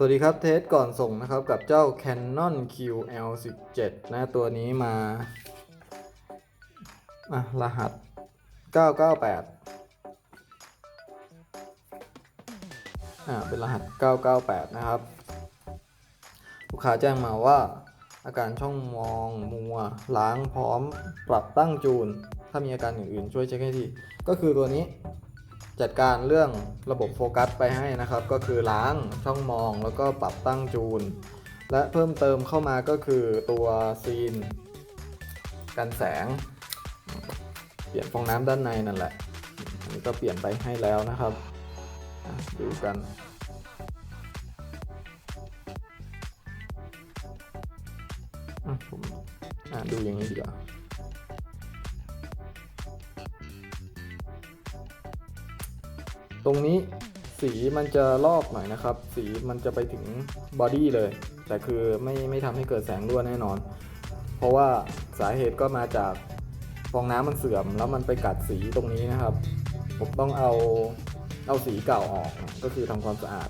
สวัสดีครับเทสก่อนส่งนะครับกับเจ้า Canon QL17 นะตัวนี้มาอะรหัส 998อ่าเป็นรหัส 998 นะครับ ลูกค้าแจ้งมาว่า อาการช่องมองมัวล้างพร้อมปรับตั้งจูน ถ้ามีอาการอื่นๆ ช่วยเช็คให้ที ก็คือตัวนี้ จัดการเรื่องระบบโฟกัสไปให้นะครับ ก็คือล้างช่องมองแล้วก็ปรับตั้งจูน และเพิ่มเติมเข้ามาก็คือตัวซีน กันแสง เปลี่ยนฟองน้ำด้านในนั่นแหละอันนี้ก็เปลี่ยนไปให้แล้วนะครับดูกันผมดูอย่างนี้ดีกว่า ตรงนี้สีมันจะลอกหน่อยนะครับ สีมันจะไปถึงบอดี้เลย แต่คือไม่ไม่ทำให้เกิดแสงรั่วแน่นอน เพราะว่าสาเหตุก็มาจากฟองน้ำมันเสื่อม แล้วมันไปกัดสีตรงนี้นะครับ ผมต้องเอาเอาสีเก่าออกก็คือทำความสะอาด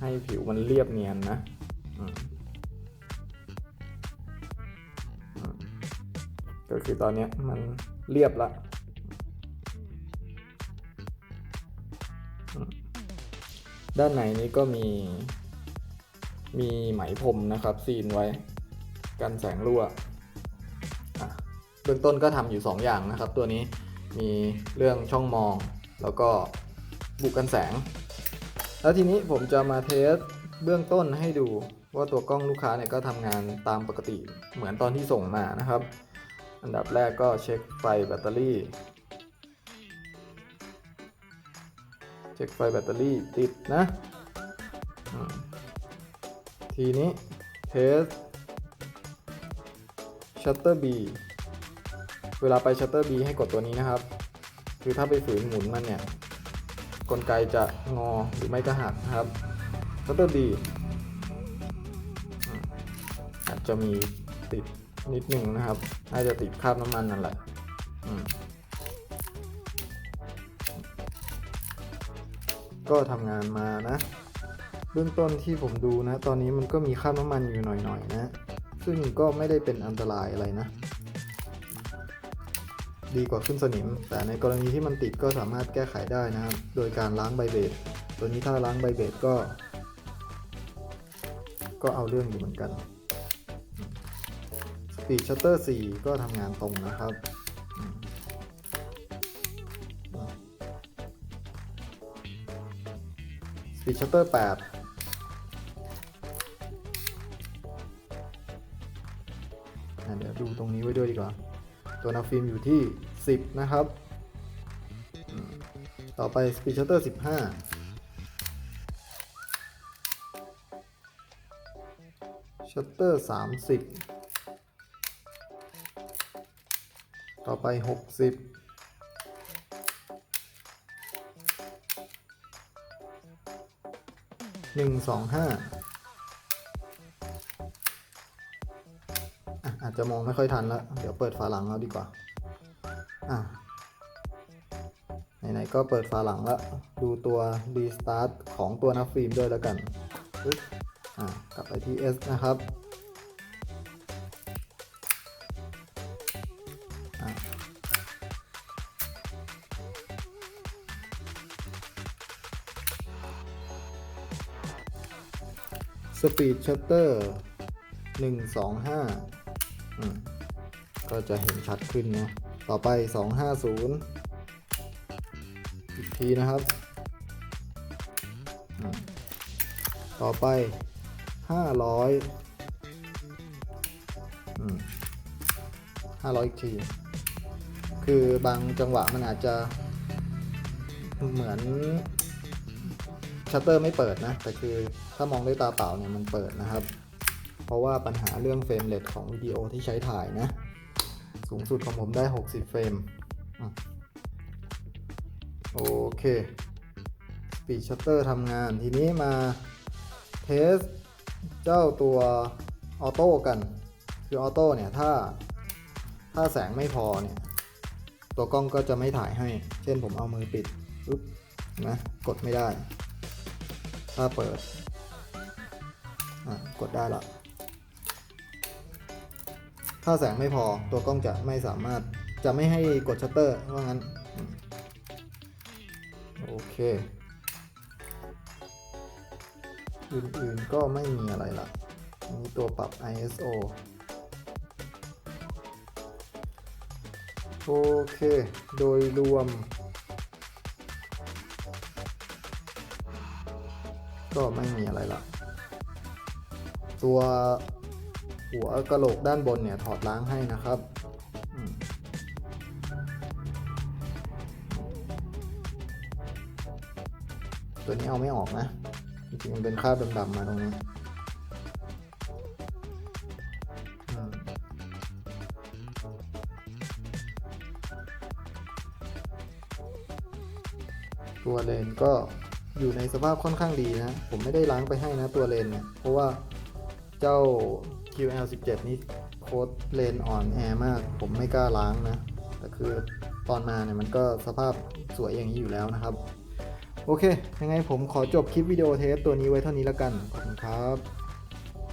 ให้ผิวมันเรียบเนียนนะก็คือตอนนี้มันเรียบละ ด้านในนี้ก็มี มีไหมพรมนะครับซีนไว้กันแสงรั่วเบื้องต้นก็ทำอยู่ 2 อย่างนะครับ ตัวนี้มีเรื่องช่องมอง แล้วก็บุกกันแสง แล้วทีนี้ผมจะมาเทสเบื้องต้นให้ดูว่าตัวกล้องลูกค้าเนี่ยก็ทำงานตามปกติเหมือนตอนที่ส่งมานะครับ อันดับแรกก็เช็คไฟแบตเตอรี่ เช็คไฟแบตเตอรี่ติดนะทีนี้เทสชัตเตอร์ B เวลาไปชัตเตอร์ B ให้กดตัวนี้นะครับ คือถ้าไปฝืนหมุนมันเนี่ยกลไกจะงอหรือไม่ก็หักนะครับชัตเตอร์ B อืมอาจจะมีติดนิดหนึ่งนะครับน่าจะติดคราบน้ำมันนั่นแหละ ก็ทำงานมานะ เบื้องต้นที่ผมดูนะ ตอนนี้มันก็มีคราน้ำมันอยู่หน่อยๆนะซึ่งก็ไม่ได้เป็นอันตรายอะไรนะ ดีกว่าขึ้นสนิม แต่ในกรณีที่มันติดก็สามารถแก้ไขได้นะครับ โดยการล้างใบเบดตัวนี้ถ้าล้างใบเบดก็ ก็เอาเรื่องอยู่เหมือนกัน Speed Shutter 4ก็ทำงานตรงนะครับ Speed Shutter 8อะเดี๋ยวดูตรงนี้ไว้ด้วยดีกว่า ตัวนาฟิล์มอยู่ที่ 10 นะครับ ต่อไป Speed Shutter 15 Shutter 30 ต่อไป 60 หนึ่งสองห้าอาจจะมองไม่ค่อยทันแล้ว เดี๋ยวเปิดฝาหลังเอาดีกว่า อะไหนๆก็เปิดฝาหลังแล้ว ดูตัวรีสตาร์ทของตัวนับฟิล์มด้วยแล้วกันอะกลับไปที่ S นะครับ สปีดชัตเตอร์หนึ่งสองห้าก็จะเห็นชัดขึ้นนะ ต่อไปสองห้าศูนย์อีกทีนะครับ ต่อไปห้าร้อยห้าร้อยอีกที คือบางจังหวะมันอาจจะเหมือนชัตเตอร์ไม่เปิดนะ แต่คือ ถ้ามองด้วยตาเปล่าเนี่ยมันเปิดนะครับ เพราะว่าปัญหาเรื่องเฟรมเรทของวิดีโอที่ใช้ถ่ายนะ สูงสุดของผมได้ 60 เฟรมโอเค Speed Shutter ทำงาน ทีนี้มาเทสเจ้าตัวออโต้กัน คือออโต้เนี่ยถ้าถ้าแสงไม่พอเนี่ย ตัวกล้องก็จะไม่ถ่ายให้ เช่นผมเอามือปิดปุ๊บนะกดไม่ได้ ถ้าเปิด กดได้ละถ้าแสงไม่พอตัวกล้องจะไม่สามารถจะไม่ให้กดชัตเตอร์ว่างั้น โอเค อื่นๆก็ไม่มีอะไรละมีตัวปรับ ISO โอเค โดยรวม ก็ไม่มีอะไรละ ตัวหัวกระโหลกด้านบนเนี่ยถอดล้างให้นะครับตัวนี้เอาไม่ออกนะจริงๆมันเป็นคราบดำๆมาตรงนี้ตัวเลนก็อยู่ในสภาพค่อนข้างดีนะ ผมไม่ได้ล้างไปให้นะตัวเลนเนี่ย เพราะว่า เจ้า QL17 นี่โค้ดเลนอ่อนแอมาก ผมไม่กล้าล้างนะแต่คือตอนมาเนี่ยมันก็สภาพสวยอย่างนี้อยู่แล้วนะครับ โอเค ยังไงผมขอจบคลิปวิดีโอเทสตัวนี้ไว้เท่านี้แล้วกัน ขอบคุณครับ